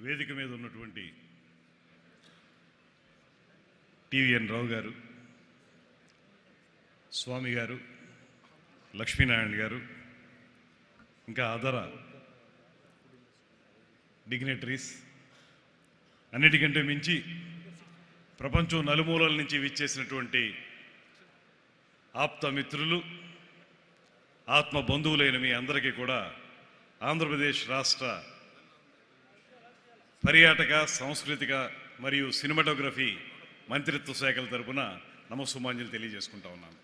వేదిక మీద ఉన్నటువంటి టివిఎన్ రావు గారు స్వామి గారు లక్ష్మీనారాయణ గారు ఇంకా అదర డిగ్నేటరీస్ అన్నిటికంటే మించి ప్రపంచం నలుమూలల నుంచి విచ్చేసినటువంటి ఆప్త మిత్రులు ఆత్మ బంధువులైన మీ అందరికీ కూడా ఆంధ్రప్రదేశ్ రాష్ట్ర పర్యాటక సాంస్కృతిక మరియు సినిమాటోగ్రఫీ మంత్రిత్వ శాఖల తరపున నమస్సుమాంజలు తెలియజేసుకుంటా ఉన్నాను.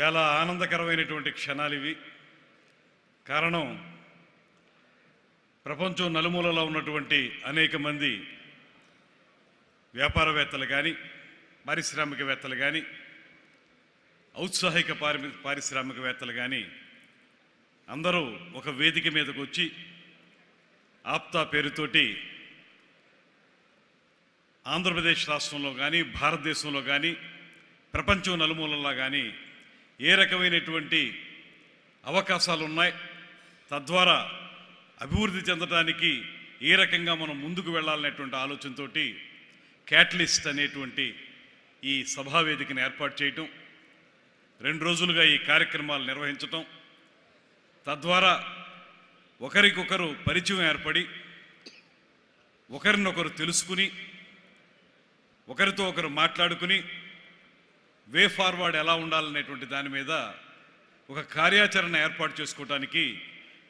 చాలా ఆనందకరమైనటువంటి క్షణాలు ఇవి. కారణం ప్రపంచం నలుమూలలో ఉన్నటువంటి అనేక మంది వ్యాపారవేత్తలు కానీ పారిశ్రామికవేత్తలు కానీ ఔత్సాహిక పారి పారిశ్రామికవేత్తలు కానీ అందరూ ఒక వేదిక మీదకు వచ్చి ఆప్తా పేరుతోటి ఆంధ్రప్రదేశ్ రాష్ట్రంలో కానీ భారతదేశంలో కానీ ప్రపంచం నలుమూలల్లో కానీ ఏ రకమైనటువంటి అవకాశాలు ఉన్నాయి తద్వారా అభివృద్ధి చెందడానికి ఏ రకంగా మనం ముందుకు వెళ్ళాలనేటువంటి ఆలోచనతోటి క్యాటలిస్ట్ అనేటువంటి ఈ సభా వేదికను ఏర్పాటు చేయటం రెండు రోజులుగా ఈ కార్యక్రమాలు నిర్వహించటం తద్వారా ఒకరికొకరు పరిచయం ఏర్పడి ఒకరినొకరు తెలుసుకుని ఒకరితో ఒకరు మాట్లాడుకుని వే ఫార్వర్డ్ ఎలా ఉండాలనేటువంటి దాని మీద ఒక కార్యాచరణ ఏర్పాటు చేసుకోవడానికి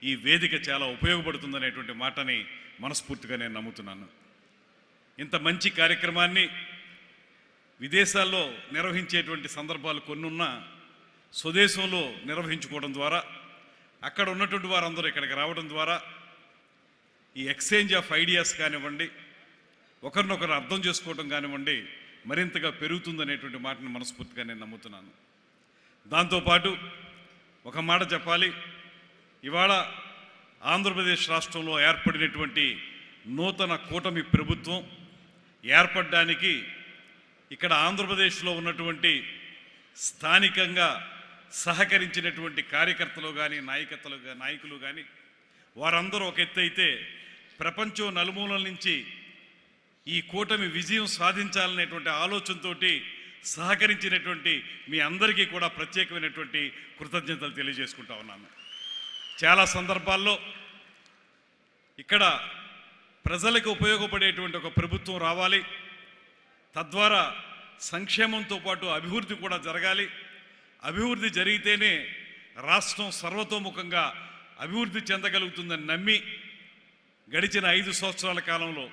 ఈ వేదిక చాలా ఉపయోగపడుతుందనేటువంటి మాటని మనస్ఫూర్తిగా నేను నమ్ముతున్నాను. ఇంత మంచి కార్యక్రమాన్ని విదేశాల్లో నిర్వహించేటువంటి సందర్భాలు కొన్నున్నా స్వదేశంలో నిర్వహించుకోవడం ద్వారా అక్కడ ఉన్నటువంటి వారందరూ ఇక్కడికి రావడం ద్వారా ఈ ఎక్స్చేంజ్ ఆఫ్ ఐడియాస్ కానివ్వండి ఒకరినొకరు అర్థం చేసుకోవడం కానివ్వండి మరింతగా పెరుగుతుందనేటువంటి మాటను మనస్ఫూర్తిగా నేను నమ్ముతున్నాను. దాంతోపాటు ఒక మాట చెప్పాలి. ఇవాళ ఆంధ్రప్రదేశ్ రాష్ట్రంలో ఏర్పడినటువంటి నూతన కూటమి ప్రభుత్వం ఏర్పడడానికి ఇక్కడ ఆంధ్రప్రదేశ్లో ఉన్నటువంటి స్థానికంగా సహకరించినటువంటి కార్యకర్తలు కానీ నాయకత్వలు నాయకులు కానీ వారందరూ ఒక ఎత్తైతే ప్రపంచం నలుమూలల నుంచి ఈ కూటమి విజయం సాధించాలనేటువంటి ఆలోచనతోటి సహకరించినటువంటి మీ అందరికీ కూడా ప్రత్యేకమైనటువంటి కృతజ్ఞతలు తెలియజేసుకుంటా ఉన్నాను. చాలా సందర్భాల్లో ఇక్కడ ప్రజలకు ఉపయోగపడేటువంటి ఒక ప్రభుత్వం రావాలి. తద్వారా సంక్షేమంతో పాటు అభివృద్ధి కూడా జరగాలి. అభివృద్ధి జరిగితేనే రాష్ట్రం సర్వతోముఖంగా అభివృద్ధి చెందగలుగుతుందని నమ్మి గడిచిన ఐదు సంవత్సరాల కాలంలో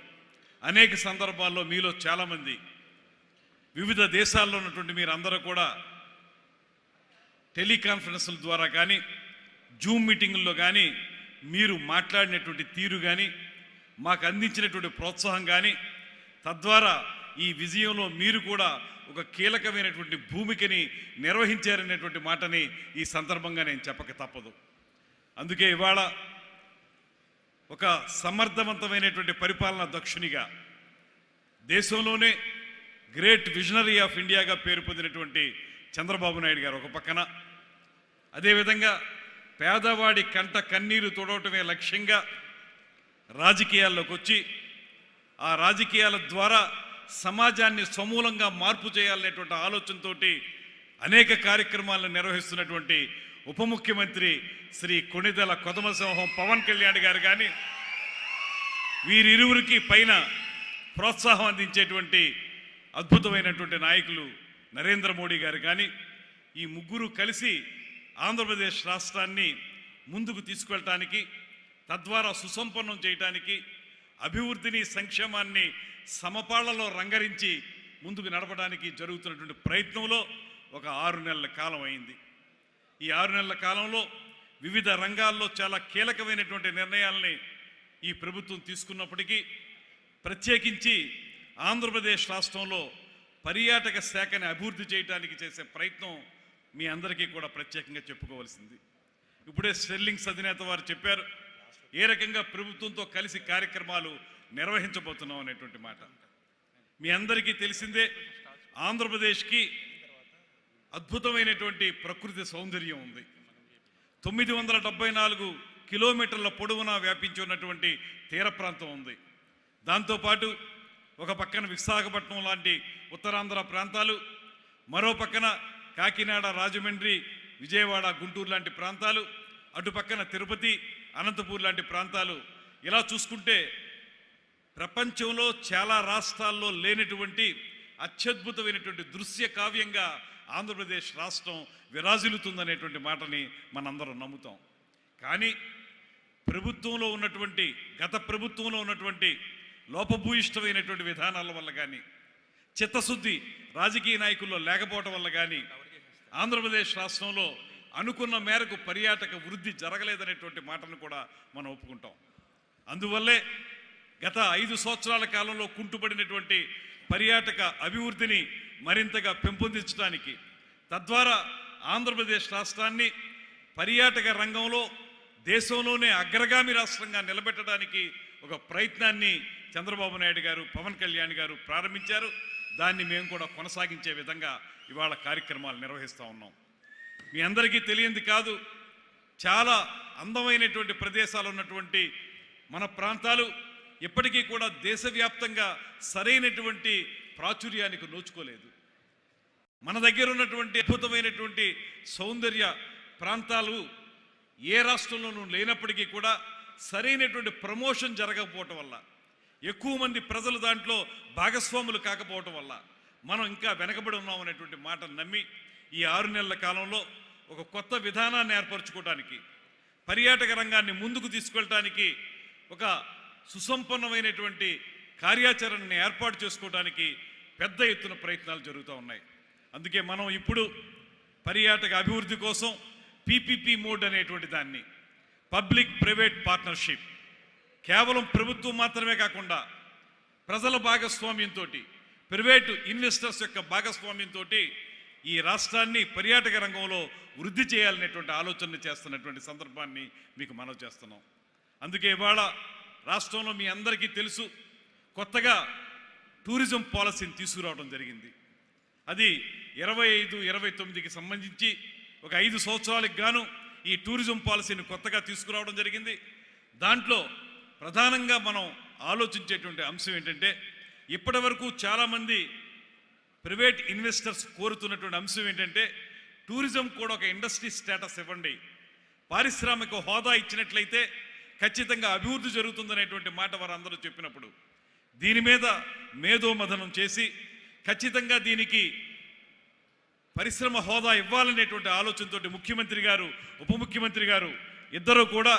అనేక సందర్భాల్లో మీలో చాలామంది వివిధ దేశాల్లో ఉన్నటువంటి మీరందరూ కూడా టెలికాన్ఫరెన్స్ల ద్వారా కానీ జూమ్ మీటింగుల్లో కానీ మీరు మాట్లాడినటువంటి తీరు కానీ మాకు అందించినటువంటి ప్రోత్సాహం కానీ తద్వారా ఈ విజయంలో మీరు కూడా ఒక కీలకమైనటువంటి భూమికని నిర్వహించారనేటువంటి మాటని ఈ సందర్భంగా నేను చెప్పక తప్పదు. అందుకే ఇవాళ ఒక సమర్థవంతమైనటువంటి పరిపాలన దక్షునిగా దేశంలోనే గ్రేట్ విజనరీ ఆఫ్ ఇండియాగా పేరు పొందినటువంటి చంద్రబాబు నాయుడు గారు ఒక పక్కన. అదేవిధంగా పేదవాడి కంట కన్నీరు తుడవటమే లక్ష్యంగా రాజకీయాల్లోకి వచ్చి ఆ రాజకీయాల ద్వారా సమాజాన్ని సమూలంగా మార్పు చేయాలనేటువంటి ఆలోచనతోటి అనేక కార్యక్రమాలను నిర్వహిస్తున్నటువంటి ఉప ముఖ్యమంత్రి శ్రీ కొణిదెల కొదమసింహం పవన్ కళ్యాణ్ గారు కానీ వీరిరువురికి పైన ప్రోత్సాహం అందించేటువంటి అద్భుతమైనటువంటి నాయకులు నరేంద్ర మోడీ గారు కానీ ఈ ముగ్గురు కలిసి ఆంధ్రప్రదేశ్ రాష్ట్రాన్ని ముందుకు తీసుకెళ్ళటానికి తద్వారా సుసంపన్నం చేయటానికి అభివృద్ధిని సంక్షేమాన్ని సమపాళ్ళలో రంగరించి ముందుకు నడపడానికి జరుగుతున్నటువంటి ప్రయత్నంలో ఒక ఆరు నెలల కాలం అయింది. ఈ ఆరు నెలల కాలంలో వివిధ రంగాల్లో చాలా కీలకమైనటువంటి నిర్ణయాల్ని ఈ ప్రభుత్వం తీసుకున్నప్పటికీ ప్రత్యేకించి ఆంధ్రప్రదేశ్ రాష్ట్రంలో పర్యాటక శాఖని అభివృద్ధి చేయడానికి చేసే ప్రయత్నం మీ అందరికీ కూడా ప్రత్యేకంగా చెప్పుకోవాల్సింది. ఇప్పుడే స్టెర్లింగ్స్ అధినేత వారు చెప్పారు ఏ రకంగా ప్రభుత్వంతో కలిసి కార్యక్రమాలు నిర్వహించబోతున్నాం అనేటువంటి మాట. మీ అందరికీ తెలిసిందే ఆంధ్రప్రదేశ్కి అద్భుతమైనటువంటి ప్రకృతి సౌందర్యం ఉంది. తొమ్మిది వందల డెబ్బై నాలుగు కిలోమీటర్ల పొడవున వ్యాపించి ఉన్నటువంటి తీర ప్రాంతం ఉంది. దాంతోపాటు ఒక పక్కన విశాఖపట్నం లాంటి ఉత్తరాంధ్ర ప్రాంతాలు మరో పక్కన కాకినాడ రాజమండ్రి విజయవాడ గుంటూరు లాంటి ప్రాంతాలు అటు పక్కన తిరుపతి అనంతపూర్ లాంటి ప్రాంతాలు ఇలా చూసుకుంటే ప్రపంచంలో చాలా రాష్ట్రాల్లో లేనటువంటి అత్యద్భుతమైనటువంటి దృశ్య కావ్యంగా ఆంధ్రప్రదేశ్ రాష్ట్రం విరాజిల్లుతుందనేటువంటి మాటని మనందరం నమ్ముతాం. కానీ ప్రభుత్వంలో ఉన్నటువంటి గత ప్రభుత్వంలో ఉన్నటువంటి లోపభూయిష్టమైనటువంటి విధానాల వల్ల కానీ చిత్తశుద్ధి రాజకీయ నాయకుల్లో లేకపోవటం వల్ల కానీ ఆంధ్రప్రదేశ్ రాష్ట్రంలో అనుకున్న మేరకు పర్యాటక వృద్ధి జరగలేదనేటువంటి మాటను కూడా మనం ఒప్పుకుంటాం. అందువల్లే గత ఐదు సంవత్సరాల కాలంలో కుంటుపడినటువంటి పర్యాటక అభివృద్ధిని మరింతగా పెంపొందించడానికి తద్వారా ఆంధ్రప్రదేశ్ రాష్ట్రాన్ని పర్యాటక రంగంలో దేశంలోనే అగ్రగామి రాష్ట్రంగా నిలబెట్టడానికి ఒక ప్రయత్నాన్ని చంద్రబాబు నాయుడు గారు పవన్ కళ్యాణ్ గారు ప్రారంభించారు. దాన్ని మేము కూడా కొనసాగించే విధంగా ఇవాళ కార్యక్రమాలు నిర్వహిస్తూ ఉన్నాం. మీ అందరికీ తెలియంది కాదు చాలా అందమైనటువంటి ప్రదేశాలు ఉన్నటువంటి మన ప్రాంతాలు ఎప్పటికీ కూడా దేశవ్యాప్తంగా సరైనటువంటి ప్రాచుర్యానికి నోచుకోలేదు. మన దగ్గర ఉన్నటువంటి అద్భుతమైనటువంటి సౌందర్య ప్రాంతాలు ఏ రాష్ట్రంలోనూ లేనప్పటికీ కూడా సరైనటువంటి ప్రమోషన్ జరగకపోవటం వల్ల ఎక్కువ మంది ప్రజలు దాంట్లో భాగస్వాములు కాకపోవటం వల్ల మనం ఇంకా వెనకబడి ఉన్నాం అనేటువంటి మాట నమ్మి ఈ ఆరు నెలల కాలంలో ఒక కొత్త విధానాన్ని ఏర్పరచుకోవడానికి పర్యాటక రంగాన్ని ముందుకు తీసుకెళ్ళటానికి ఒక సుసంపన్నమైనటువంటి కార్యాచరణని ఏర్పాటు చేసుకోవడానికి పెద్ద ఎత్తున ప్రయత్నాలు జరుగుతూ ఉన్నాయి. అందుకే మనం ఇప్పుడు పర్యాటక అభివృద్ధి కోసం పీపీపీ మోడ్ అనేటువంటి దాన్ని పబ్లిక్ ప్రైవేట్ పార్ట్నర్షిప్ కేవలం ప్రభుత్వం మాత్రమే కాకుండా ప్రజల భాగస్వామ్యంతో ప్రైవేటు ఇన్వెస్టర్స్ యొక్క భాగస్వామ్యంతో ఈ రాష్ట్రాన్ని పర్యాటక రంగంలో వృద్ధి చేయాలనేటువంటి ఆలోచన చేస్తున్నటువంటి సందర్భాన్ని మీకు మనవి చేస్తున్నాం. అందుకే ఇవాళ రాష్ట్రంలో మీ అందరికీ తెలుసు కొత్తగా టూరిజం పాలసీని తీసుకురావడం జరిగింది. అది ఇరవై ఐదు ఇరవై తొమ్మిదికి సంబంధించి ఒక ఐదు సంవత్సరాలకు గాను ఈ టూరిజం పాలసీని కొత్తగా తీసుకురావడం జరిగింది. దాంట్లో ప్రధానంగా మనం ఆలోచించేటువంటి అంశం ఏంటంటే ఇప్పటి వరకు చాలామంది ప్రైవేట్ ఇన్వెస్టర్స్ కోరుతున్నటువంటి అంశం ఏంటంటే టూరిజం కూడా ఒక ఇండస్ట్రీ స్టేటస్ ఇవ్వండి. పారిశ్రామిక హోదా ఇచ్చినట్లయితే ఖచ్చితంగా అభివృద్ధి జరుగుతుందనేటువంటి మాట వారందరూ చెప్పినప్పుడు దీని మీద మేధోమథనం చేసి ఖచ్చితంగా దీనికి పరిశ్రమ హోదా ఇవ్వాలనేటువంటి ఆలోచనతోటి ముఖ్యమంత్రి గారు ఉప ముఖ్యమంత్రి గారు ఇద్దరు కూడా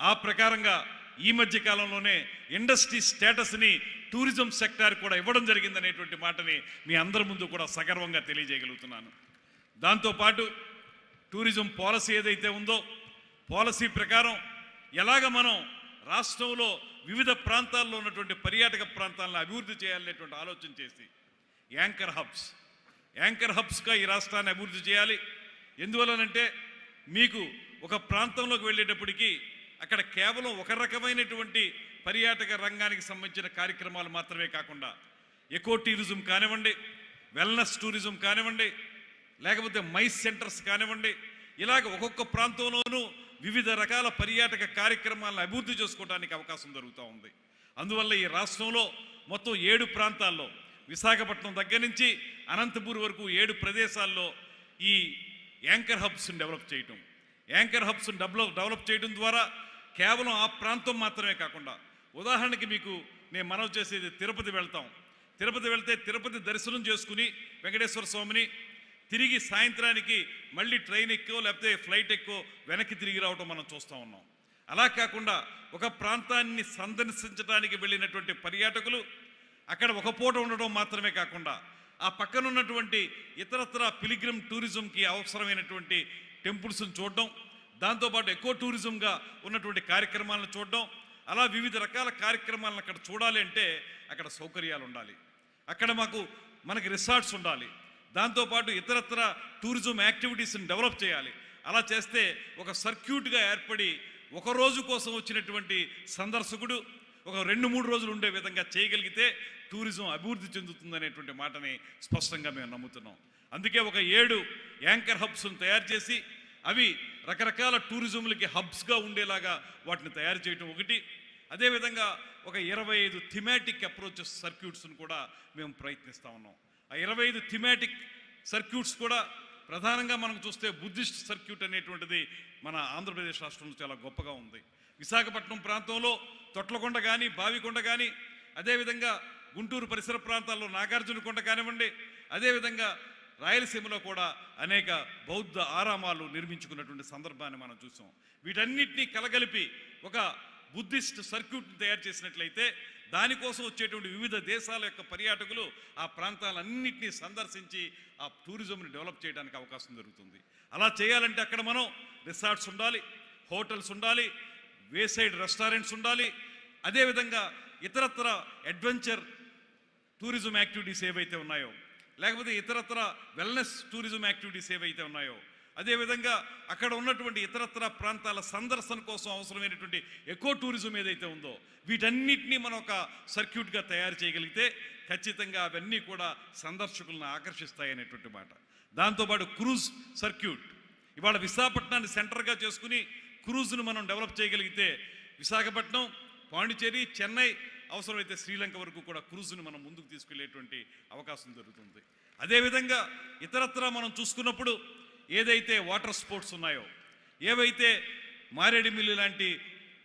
ఆ ప్రకారంగా ఈ మధ్య కాలంలోనే ఇండస్ట్రీ స్టేటస్ని టూరిజం సెక్టార్ కూడా ఇవ్వడం జరిగిందనేటువంటి మాటని మీ అందరి ముందు కూడా సగర్వంగా తెలియజేయగలుగుతున్నాను. దాంతోపాటు టూరిజం పాలసీ ఏదైతే ఉందో పాలసీ ప్రకారం ఎలాగ మనం రాష్ట్రంలో వివిధ ప్రాంతాల్లో ఉన్నటువంటి పర్యాటక ప్రాంతాలను అభివృద్ధి చేయాలనేటువంటి ఆలోచన చేసి యాంకర్ హబ్స్ యాంకర్ హబ్స్గా ఈ రాష్ట్రాన్ని అభివృద్ధి చేయాలి. ఎందువలనంటే మీకు ఒక ప్రాంతంలోకి వెళ్ళేటప్పటికీ అక్కడ కేవలం ఒక రకమైనటువంటి పర్యాటక రంగానికి సంబంధించిన కార్యక్రమాలు మాత్రమే కాకుండా ఎకో టూరిజం కానివ్వండి వెల్నెస్ టూరిజం కానివ్వండి లేకపోతే మైస్ సెంటర్స్ కానివ్వండి ఇలాగ ఒక్కొక్క ప్రాంతంలోనూ వివిధ రకాల పర్యాటక కార్యక్రమాలను అభివృద్ధి చేసుకోవడానికి అవకాశం జరుగుతూ ఉంది. అందువల్ల ఈ రాష్ట్రంలో మొత్తం ఏడు ప్రాంతాల్లో విశాఖపట్నం దగ్గర నుంచి అనంతపూర్ వరకు ఏడు ప్రదేశాల్లో ఈ యాంకర్ హబ్స్ని డెవలప్ చేయటం. యాంకర్ హబ్స్ని డెవలప్ డెవలప్ చేయడం ద్వారా కేవలం ఆ ప్రాంతం మాత్రమే కాకుండా ఉదాహరణకి మీకు నేను మనవి చేసేది తిరుపతి వెళ్తాం. తిరుపతి వెళ్తే తిరుపతి దర్శనం చేసుకుని వెంకటేశ్వర స్వామిని తిరిగి సాయంత్రానికి మళ్ళీ ట్రైన్ ఎక్కో లేకపోతే ఫ్లైట్ ఎక్కో వెనక్కి తిరిగి రావడం మనం చూస్తూ ఉన్నాం. అలా కాకుండా ఒక ప్రాంతాన్ని సందర్శించడానికి వెళ్ళినటువంటి పర్యాటకులు అక్కడ ఒక పూట ఉండడం మాత్రమే కాకుండా ఆ పక్కన ఉన్నటువంటి ఇతరత్ర పిలిగ్రిమ్ టూరిజంకి అవసరమైనటువంటి టెంపుల్స్ని చూడడం దాంతోపాటు ఎక్కువ టూరిజంగా ఉన్నటువంటి కార్యక్రమాలను చూడడం అలా వివిధ రకాల కార్యక్రమాలను అక్కడ చూడాలి అంటే అక్కడ సౌకర్యాలు ఉండాలి. అక్కడ మాకు మనకి రిసార్ట్స్ ఉండాలి. దాంతోపాటు ఇతరత్ర టూరిజం యాక్టివిటీస్ని డెవలప్ చేయాలి. అలా చేస్తే ఒక సర్క్యూట్గా ఏర్పడి ఒక రోజు కోసం వచ్చినటువంటి సందర్శకుడు ఒక రెండు మూడు రోజులు ఉండే విధంగా చేయగలిగితే టూరిజం అభివృద్ధి చెందుతుందనేటువంటి మాటని స్పష్టంగా మేము నమ్ముతున్నాం. అందుకే ఒక ఏడు యాంకర్ హబ్స్ను తయారు చేసి అవి రకరకాల టూరిజంలకి హబ్స్గా ఉండేలాగా వాటిని తయారు చేయటం ఒకటి. అదేవిధంగా ఒక ఇరవై ఐదు థిమాటిక్ అప్రోచెస్ సర్క్యూట్స్ను కూడా మేము ప్రయత్నిస్తూ ఉన్నాం. ఆ ఇరవై ఐదు థిమాటిక్ సర్క్యూట్స్ కూడా ప్రధానంగా మనం చూస్తే బుద్ధిస్ట్ సర్క్యూట్ అనేటువంటిది మన ఆంధ్రప్రదేశ్ రాష్ట్రంలో చాలా గొప్పగా ఉంది. విశాఖపట్నం ప్రాంతంలో తొట్లకొండ కానీ బావికొండ కానీ అదేవిధంగా గుంటూరు పరిసర ప్రాంతాల్లో నాగార్జునకొండ కానివ్వండి అదేవిధంగా రాయలసీమలో కూడా అనేక బౌద్ధ ఆరామాలు నిర్మించుకున్నటువంటి సందర్భాన్ని మనం చూసాం. వీటన్నిటినీ కలగలిపి ఒక బుద్ధిస్ట్ సర్క్యూట్ని తయారు చేసినట్లయితే దానికోసం వచ్చేటువంటి వివిధ దేశాల యొక్క పర్యాటకులు ఆ ప్రాంతాలన్నింటినీ సందర్శించి ఆ టూరిజంని డెవలప్ చేయడానికి అవకాశం దొరుకుతుంది. అలా చేయాలంటే అక్కడ మనం రిసార్ట్స్ ఉండాలి హోటల్స్ ఉండాలి వేసైడ్ రెస్టారెంట్స్ ఉండాలి అదేవిధంగా ఇతరత్ర అడ్వెంచర్ టూరిజం యాక్టివిటీస్ ఏవైతే ఉన్నాయో లేకపోతే ఇతరత్ర వెల్నెస్ టూరిజం యాక్టివిటీస్ ఏవైతే ఉన్నాయో అదేవిధంగా అక్కడ ఉన్నటువంటి ఇతరత్ర ప్రాంతాల సందర్శన కోసం అవసరమైనటువంటి ఎకో టూరిజం ఏదైతే ఉందో వీటన్నిటినీ మనం ఒక సర్క్యూట్గా తయారు చేయగలిగితే ఖచ్చితంగా అవన్నీ కూడా సందర్శకులను ఆకర్షిస్తాయి అనేటువంటి మాట. దాంతోపాటు క్రూజ్ సర్క్యూట్. ఇవాళ విశాఖపట్నాన్ని సెంటర్గా చేసుకుని క్రూజ్ను మనం డెవలప్ చేయగలిగితే విశాఖపట్నం పాండిచేరి చెన్నై అవసరమైతే శ్రీలంక వరకు కూడా క్రూజ్ను మనం ముందుకు తీసుకెళ్ళేటువంటి అవకాశం జరుగుతుంది అదేవిధంగా ఇతరత్ర మనం చూసుకున్నప్పుడు ఏదైతే వాటర్ స్పోర్ట్స్ ఉన్నాయో ఏవైతే మారేడుమిల్లి లాంటి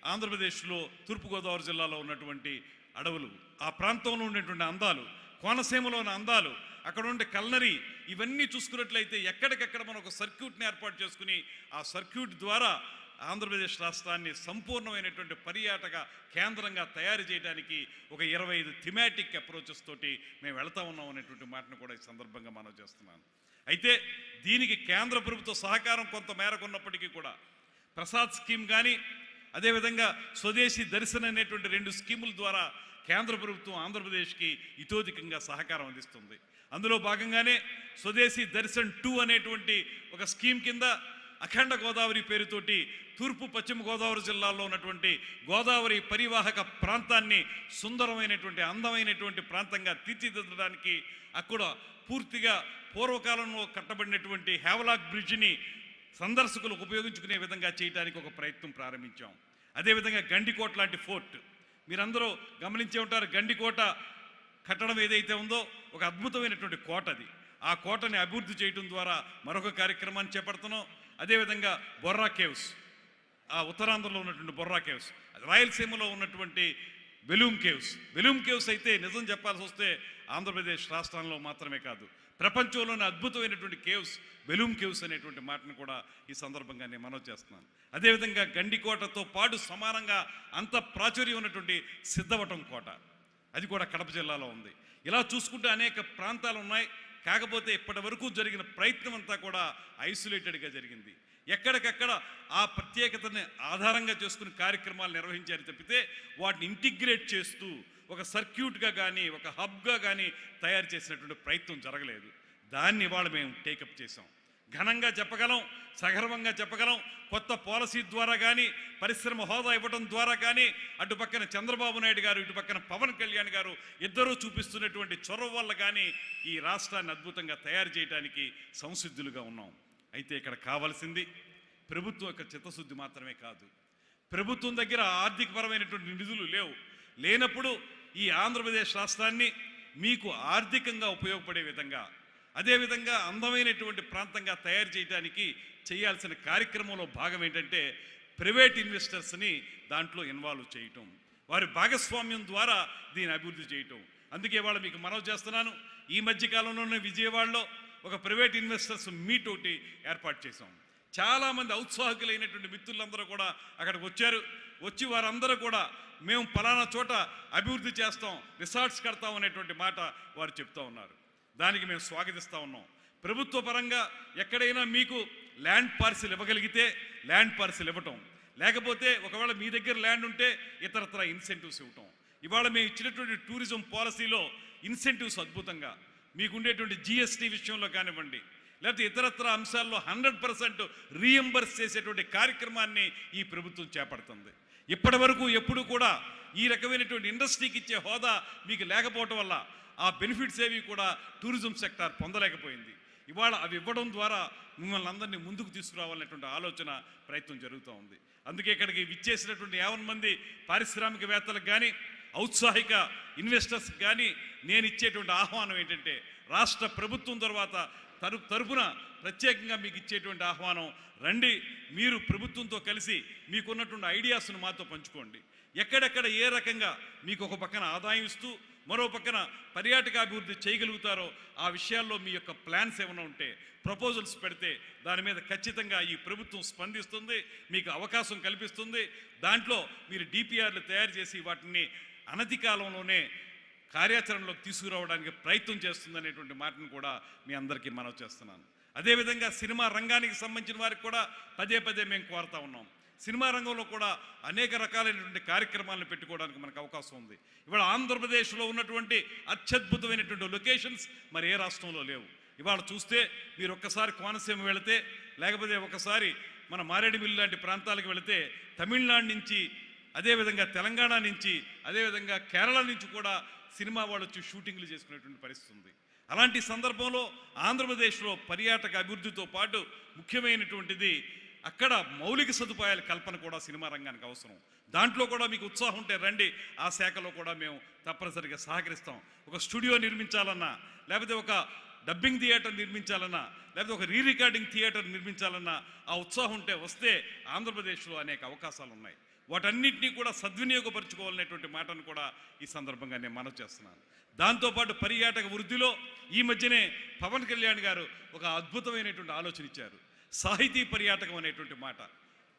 ఆంధ్రప్రదేశ్లో తూర్పుగోదావరి జిల్లాలో ఉన్నటువంటి అడవులు ఆ ప్రాంతంలో ఉన్నటువంటి అందాలు కోనసీమలో ఉన్న అందాలు అక్కడ ఉండే కల్నరీ ఇవన్నీ చూసుకున్నట్లయితే ఎక్కడికెక్కడ మనం ఒక సర్క్యూట్ని ఏర్పాటు చేసుకుని ఆ సర్క్యూట్ ద్వారా ఆంధ్రప్రదేశ్ రాష్ట్రాన్ని సంపూర్ణమైనటువంటి పర్యాటక కేంద్రంగా తయారు చేయడానికి ఒక ఇరవై ఐదు థిమాటిక్ అప్రోచెస్ తోటి మేము వెళ్తా ఉన్నాం అనేటువంటి మాటను కూడా ఈ సందర్భంగా మనం చేస్తున్నాను. అయితే దీనికి కేంద్ర ప్రభుత్వ సహకారం కొంత మేరకు ఉన్నప్పటికీ కూడా ప్రసాద్ స్కీమ్ కానీ అదేవిధంగా స్వదేశీ దర్శన్ అనేటువంటి రెండు స్కీముల ద్వారా కేంద్ర ప్రభుత్వం ఆంధ్రప్రదేశ్కి ఇతోధికంగా సహకారం అందిస్తుంది. అందులో భాగంగానే స్వదేశీ దర్శన్ టూ అనేటువంటి ఒక స్కీమ్ కింద అఖండ గోదావరి పేరుతోటి తూర్పు పశ్చిమ గోదావరి జిల్లాలో ఉన్నటువంటి గోదావరి పరివాహక ప్రాంతాన్ని సుందరమైనటువంటి అందమైనటువంటి ప్రాంతంగా తీర్చిదిద్దడానికి అక్కడ పూర్తిగా పూర్వకాలంలో కట్టబడినటువంటి హేవలాక్ బ్రిడ్జిని సందర్శకులకు ఉపయోగించుకునే విధంగా చేయడానికి ఒక ప్రయత్నం ప్రారంభించాం. అదేవిధంగా గండికోట లాంటి ఫోర్ట్. మీరందరూ గమనించే ఉంటారు గండికోట కట్టడం ఏదైతే ఉందో ఒక అద్భుతమైనటువంటి కోట అది. ఆ కోటని అభివృద్ధి చేయడం ద్వారా మరొక కార్యక్రమాన్ని చేపడుతున్నాం. అదేవిధంగా బొర్రా కేవ్స్. ఆ ఉత్తరాంధ్రలో ఉన్నటువంటి బొర్రా కేవ్స్. రాయలసీమలో ఉన్నటువంటి బెలూమ్ కేవ్స్. బెలూమ్ కేవ్స్ అయితే నిజం చెప్పాల్సి వస్తే ఆంధ్రప్రదేశ్ రాష్ట్రంలో మాత్రమే కాదు. ప్రపంచంలోనే అద్భుతమైనటువంటి కేవ్స్ బెలూమ్ కేవ్స్ అనేటువంటి మాటను కూడా ఈ సందర్భంగా నేను మనవి చేస్తున్నాను. అదేవిధంగా గండికోటతో పాటు సమానంగా అంత ప్రాచుర్యం ఉన్నటువంటి సిద్ధవటం కోట. అది కూడా కడప జిల్లాలో ఉంది. ఇలా చూసుకుంటే అనేక ప్రాంతాలు ఉన్నాయి. కాకపోతే ఇప్పటి వరకు జరిగిన ప్రయత్నం అంతా కూడా ఐసోలేటెడ్గా జరిగింది. ఎక్కడికక్కడ ఆ ప్రత్యేకతని ఆధారంగా చేసుకుని కార్యక్రమాలు నిర్వహించారు తప్పితే వాటిని ఇంటిగ్రేట్ చేస్తూ ఒక సర్క్యూట్గా కానీ ఒక హబ్గా కానీ తయారు చేసినటువంటి ప్రయత్నం జరగలేదు. దాన్ని ఇవాళ మేము టేకప్ చేసాం ఘనంగా చెప్పగలం సగర్వంగా చెప్పగలం. కొత్త పాలసీ ద్వారా కానీ పరిశ్రమ హోదా ఇవ్వడం ద్వారా కానీ అటు పక్కన చంద్రబాబు నాయుడు గారు ఇటు పక్కన పవన్ కళ్యాణ్ గారు ఇద్దరూ చూపిస్తున్నటువంటి చొరవ వల్ల కానీ ఈ రాష్ట్రాన్ని అద్భుతంగా తయారు చేయడానికి సంసిద్ధులుగా ఉన్నాం. అయితే ఇక్కడ కావాల్సింది ప్రభుత్వం యొక్క చిత్తశుద్ధి మాత్రమే కాదు. ప్రభుత్వం దగ్గర ఆర్థికపరమైనటువంటి నిధులు లేవు. లేనప్పుడు ఈ ఆంధ్రప్రదేశ్ రాష్ట్రాన్ని మీకు ఆర్థికంగా ఉపయోగపడే విధంగా అదేవిధంగా అందమైనటువంటి ప్రాంతంగా తయారు చేయడానికి చేయాల్సిన కార్యక్రమంలో భాగం ఏంటంటే ప్రైవేట్ ఇన్వెస్టర్స్ని దాంట్లో ఇన్వాల్వ్ చేయటం. వారి భాగస్వామ్యం ద్వారా దీన్ని అభివృద్ధి చేయటం. అందుకే వాళ్ళ మీకు మనవి చేస్తున్నాను. ఈ మధ్య కాలంలోనే విజయవాడలో ఒక ప్రైవేట్ ఇన్వెస్టర్స్ మీట్ ఒకటి ఏర్పాటు చేశాం. చాలామంది ఔత్సాహికులైనటువంటి మిత్రులందరూ కూడా అక్కడికి వచ్చారు. వచ్చి వారందరూ కూడా మేము పలానా చోట అభివృద్ధి చేస్తాం రిసార్ట్స్ కడతాం అనేటువంటి మాట వారు చెప్తా ఉన్నారు. దానికి మేము స్వాగతిస్తూ ఉన్నాం. ప్రభుత్వ పరంగా ఎక్కడైనా మీకు ల్యాండ్ పార్సిల్ ఇవ్వగలిగితే ల్యాండ్ పార్సిల్ ఇవ్వటం. లేకపోతే ఒకవేళ మీ దగ్గర ల్యాండ్ ఉంటే ఇతరత్ర ఇన్సెంటివ్స్ ఇవ్వటం. ఇవాళ మేము ఇచ్చినటువంటి టూరిజం పాలసీలో ఇన్సెంటివ్స్ అద్భుతంగా మీకు ఉండేటువంటి జిఎస్టీ విషయంలో కానివ్వండి లేకపోతే ఇతరత్ర అంశాల్లో హండ్రెడ్ పర్సెంట్ రీఎంబర్స్ చేసేటువంటి కార్యక్రమాన్ని ఈ ప్రభుత్వం చేపడుతుంది. ఇప్పటి వరకు ఎప్పుడు కూడా ఈ రకమైనటువంటి ఇండస్ట్రీకి ఇచ్చే హోదా మీకు లేకపోవటం వల్ల ఆ బెనిఫిట్స్ ఏవి కూడా టూరిజం సెక్టార్ పొందలేకపోయింది. ఇవాళ అవి ఇవ్వడం ద్వారా మిమ్మల్ని అందరినీ ముందుకు తీసుకురావాలనేటువంటి ఆలోచన ప్రయత్నం జరుగుతూ ఉంది. అందుకే ఇక్కడికి విచ్చేసినటువంటి యావన్ మంది పారిశ్రామికవేత్తలకు కానీ ఔత్సాహిక ఇన్వెస్టర్స్ కానీ నేను ఇచ్చేటువంటి ఆహ్వానం ఏంటంటే రాష్ట్ర ప్రభుత్వం తర్వాత తరు తరపున ప్రత్యేకంగా మీకు ఇచ్చేటువంటి ఆహ్వానం రండి మీరు ప్రభుత్వంతో కలిసి మీకున్నటువంటి ఐడియాస్ను మాతో పంచుకోండి. ఎక్కడెక్కడ ఏ రకంగా మీకు ఒక పక్కన ఆదాయం ఇస్తూ మరో పక్కన పర్యాటక అభివృద్ధి చేయగలుగుతారో ఆ విషయాల్లో మీ యొక్క ప్లాన్స్ ఏమైనా ఉంటే ప్రపోజల్స్ పెడితే దాని మీద ఖచ్చితంగా ఈ ప్రభుత్వం స్పందిస్తుంది మీకు అవకాశం కల్పిస్తుంది. దాంట్లో మీరు డిపిఆర్లు తయారు చేసి వాటిని అనతి కాలంలోనే కార్యాచరణలోకి తీసుకురావడానికి ప్రయత్నం చేస్తుందనేటువంటి మాటను కూడా మీ అందరికీ మనవి చేస్తున్నాను. అదేవిధంగా సినిమా రంగానికి సంబంధించిన వారికి కూడా పదే పదే మేము కోరుతా ఉన్నాం. సినిమా రంగంలో కూడా అనేక రకాలైనటువంటి కార్యక్రమాలను పెట్టుకోవడానికి మనకు అవకాశం ఉంది. ఇవాళ ఆంధ్రప్రదేశ్లో ఉన్నటువంటి అత్యద్భుతమైనటువంటి లొకేషన్స్ మరి ఏ రాష్ట్రంలో లేవు. ఇవాళ చూస్తే మీరు ఒక్కసారి కోనసీమ వెళితే లేకపోతే ఒకసారి మన మారేడుమిల్లి లాంటి ప్రాంతాలకు వెళితే తమిళనాడు నుంచి అదేవిధంగా తెలంగాణ నుంచి అదేవిధంగా కేరళ నుంచి కూడా సినిమా వాళ్ళు వచ్చి షూటింగ్లు చేసుకునేటువంటి పరిస్థితి ఉంది. అలాంటి సందర్భంలో ఆంధ్రప్రదేశ్లో పర్యాటక అభివృద్ధితో పాటు ముఖ్యమైనటువంటిది అక్కడ మౌలిక సదుపాయాల కల్పన కూడా సినిమా రంగానికి అవసరం. దాంట్లో కూడా మీకు ఉత్సాహం ఉంటే రండి ఆ శాఖలో కూడా మేము తప్పనిసరిగా సహకరిస్తాం. ఒక స్టూడియో నిర్మించాలన్నా లేకపోతే ఒక డబ్బింగ్ థియేటర్ నిర్మించాలన్నా లేకపోతే ఒక రీ రికార్డింగ్ థియేటర్ నిర్మించాలన్నా ఆ ఉత్సాహం ఉంటే వస్తే ఆంధ్రప్రదేశ్లో అనేక అవకాశాలు ఉన్నాయి వాటన్నింటినీ కూడా సద్వినియోగపరచుకోవాలనేటువంటి మాటను కూడా ఈ సందర్భంగా నేను మనవి చేస్తున్నాను. దాంతోపాటు పర్యాటక వృద్ధిలో ఈ మధ్యనే పవన్ కళ్యాణ్ గారు ఒక అద్భుతమైనటువంటి ఆలోచన ఇచ్చారు. సాహితీ పర్యాటకం అనేటువంటి మాట.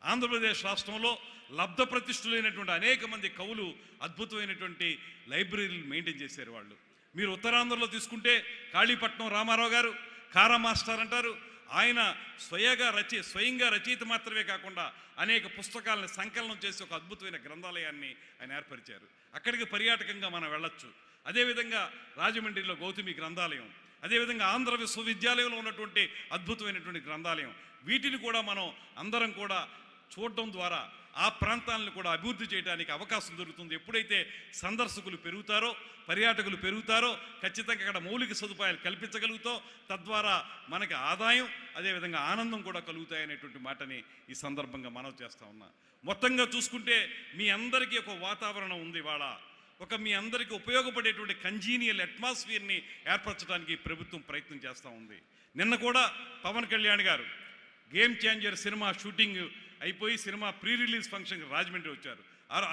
ఆంధ్రప్రదేశ్ రాష్ట్రంలో లబ్ధ ప్రతిష్ఠులైనటువంటి అనేక మంది కవులు అద్భుతమైనటువంటి లైబ్రరీలు మెయింటైన్ చేశారు వాళ్ళు. మీరు ఉత్తరాంధ్రలో తీసుకుంటే కాళీపట్నం రామారావు గారు కారా మాస్టర్ అంటారు ఆయన స్వయగా రచయి స్వయంగా రచయిత మాత్రమే కాకుండా అనేక పుస్తకాలను సంకలనం చేసి ఒక అద్భుతమైన గ్రంథాలయాన్ని ఆయన ఏర్పరిచారు. అక్కడికి పర్యాటకంగా మనం వెళ్ళొచ్చు. అదేవిధంగా రాజమండ్రిలో గౌతమి గ్రంథాలయం అదేవిధంగా ఆంధ్ర విశ్వవిద్యాలయంలో ఉన్నటువంటి అద్భుతమైనటువంటి గ్రంథాలయం. వీటిని కూడా మనం అందరం కూడా చూడడం ద్వారా ఆ ప్రాంతాలను కూడా అభివృద్ధి చేయడానికి అవకాశం దొరుకుతుంది. ఎప్పుడైతే సందర్శకులు పెరుగుతారో పర్యాటకులు పెరుగుతారో ఖచ్చితంగా అక్కడ మౌలిక సదుపాయాలు కల్పించగలుగుతాం. తద్వారా మనకి ఆదాయం అదేవిధంగా ఆనందం కూడా కలుగుతాయనేటువంటి మాటని ఈ సందర్భంగా మనవి చేస్తా ఉన్నా. మొత్తంగా చూసుకుంటే మీ అందరికీ ఒక వాతావరణం ఉంది ఇవాళ. ఒక మీ అందరికీ ఉపయోగపడేటువంటి కంజీనియల్ అట్మాస్ఫియర్ని ఏర్పరచడానికి ప్రభుత్వం ప్రయత్నం చేస్తూ ఉంది. నిన్న కూడా పవన్ కళ్యాణ్ గారు గేమ్ చేంజర్ సినిమా షూటింగ్ అయిపోయి సినిమా ప్రీ రిలీజ్ ఫంక్షన్కి రాజమండ్రి వచ్చారు.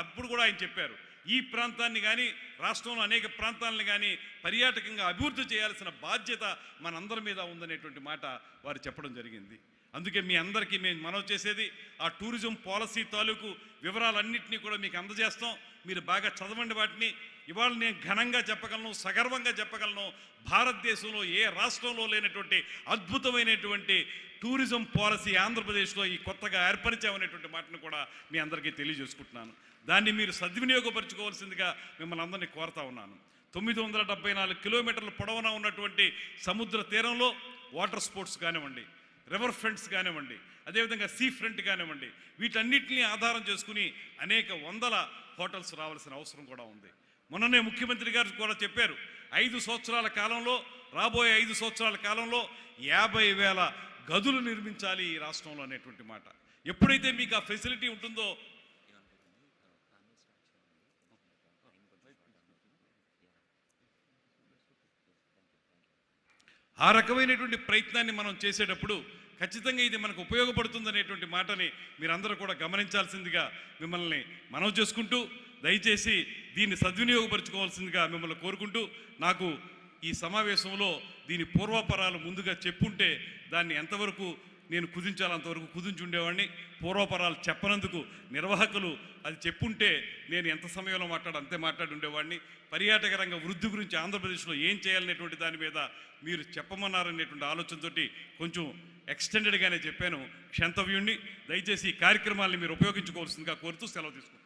అప్పుడు కూడా ఆయన చెప్పారు ఈ ప్రాంతాన్ని కానీ రాష్ట్రంలో అనేక ప్రాంతాలను కానీ పర్యాటకంగా అభివృద్ధి చేయాల్సిన బాధ్యత మనందరి మీద ఉందనేటువంటి మాట వారు చెప్పడం జరిగింది. అందుకే మీ అందరికీ మేము మనవి చేసేది ఆ టూరిజం పాలసీ తాలూకు వివరాలన్నింటినీ కూడా మీకు అందజేస్తాం. మీరు బాగా చదవండి వాటిని. ఇవాళ నేను ఘనంగా చెప్పగలను సగర్వంగా చెప్పగలను భారతదేశంలో ఏ రాష్ట్రంలో లేనటువంటి అద్భుతమైనటువంటి టూరిజం పాలసీ ఆంధ్రప్రదేశ్లో ఈ కొత్తగా ఏర్పరిచామనేటువంటి మాటను కూడా మీ అందరికీ తెలియజేసుకుంటున్నాను. దాన్ని మీరు సద్వినియోగపరచుకోవాల్సిందిగా మిమ్మల్ని అందరినీ కోరుతా ఉన్నాను. తొమ్మిది వందల డెబ్బై నాలుగు కిలోమీటర్ల పొడవున ఉన్నటువంటి సముద్ర తీరంలో వాటర్ స్పోర్ట్స్ కానివ్వండి రివర్ ఫ్రంట్స్ కానివ్వండి అదేవిధంగా సీ ఫ్రంట్ కానివ్వండి వీటన్నిటిని ఆధారం చేసుకుని అనేక వందల హోటల్స్ రావాల్సిన అవసరం కూడా ఉంది. మొన్ననే ముఖ్యమంత్రి గారు కూడా చెప్పారు ఐదు సంవత్సరాల కాలంలో రాబోయే ఐదు సంవత్సరాల కాలంలో యాభై వేల గదులు నిర్మించాలి ఈ రాష్ట్రంలో అనేటువంటి మాట. ఎప్పుడైతే మీకు ఆ ఫెసిలిటీ ఉంటుందో ఆ రకమైనటువంటి ప్రయత్నాన్ని మనం చేసేటప్పుడు ఖచ్చితంగా ఇది మనకు ఉపయోగపడుతుందనేటువంటి మాటని మీరందరూ కూడా గమనించాల్సిందిగా మిమ్మల్ని మనవి చేసుకుంటూ దయచేసి దీన్ని సద్వినియోగపరచుకోవాల్సిందిగా మిమ్మల్ని కోరుకుంటూ నాకు ఈ సమావేశంలో దీని పూర్వపరాలు ముందుగా చెప్పుంటే దాన్ని ఎంతవరకు నేను కుదించాలంతవరకు కుదించి ఉండేవాడిని. పూర్వపరాలు చెప్పనందుకు నిర్వాహకులు అది చెప్పుంటే నేను ఎంత సమయంలో మాట్లాడు అంతే మాట్లాడి ఉండేవాడిని. పర్యాటక రంగ వృద్ధి గురించి ఆంధ్రప్రదేశ్లో ఏం చేయాలనేటువంటి దాని మీద మీరు చెప్పమన్నారనేటువంటి ఆలోచనతోటి కొంచెం ఎక్స్టెండెడ్గానే చెప్పాను క్షంతవ్యుణ్ణి. దయచేసి ఈ కార్యక్రమాల్ని మీరు ఉపయోగించుకోవాల్సిందిగా కోరుతూ సెలవు తీసుకుంటాను